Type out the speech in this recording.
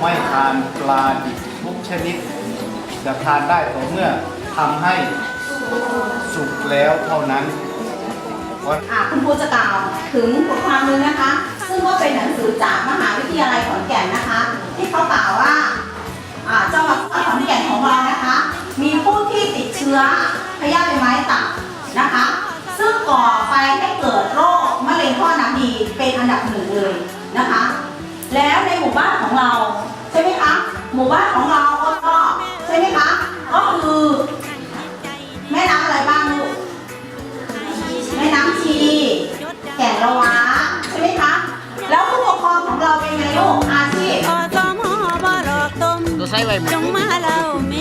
ไม่ทานปลาดิบทุกชนิด จะทานได้ต่อเมื่อทำให้สุกแล้วเท่านั้นอ่าคุณครูจะกล่าวถึงบทความหนึงนะคะ ซึ่งก็เป็นหนังสือจากมหาวิทยาลัยขอนแก่นนะคะ ที่เขากล่าวว่าอ่าจังหวัดขอนแก่นของเรานะคะ มีผู้ที่ติดเชื้อพยาธิไม้ตับนะคะ ซึ่งก่อไปให้เกิดโรคมะเร็งท่อน้ำดีเป็นอันดับหนึ่งเลยนะคะ หมู่บ้านของเราก็ใช่ไหมคะ ก็คือแม่น้ำอะไรบ้างลูกแม่น้ำชี แก่งละวะใช่ไหมคะ แล้วผู้ปกครองของเราเป็นไงลูกอาชีพอสมบรอตม ตัวใช้ไว้หมด จงมาเราไม่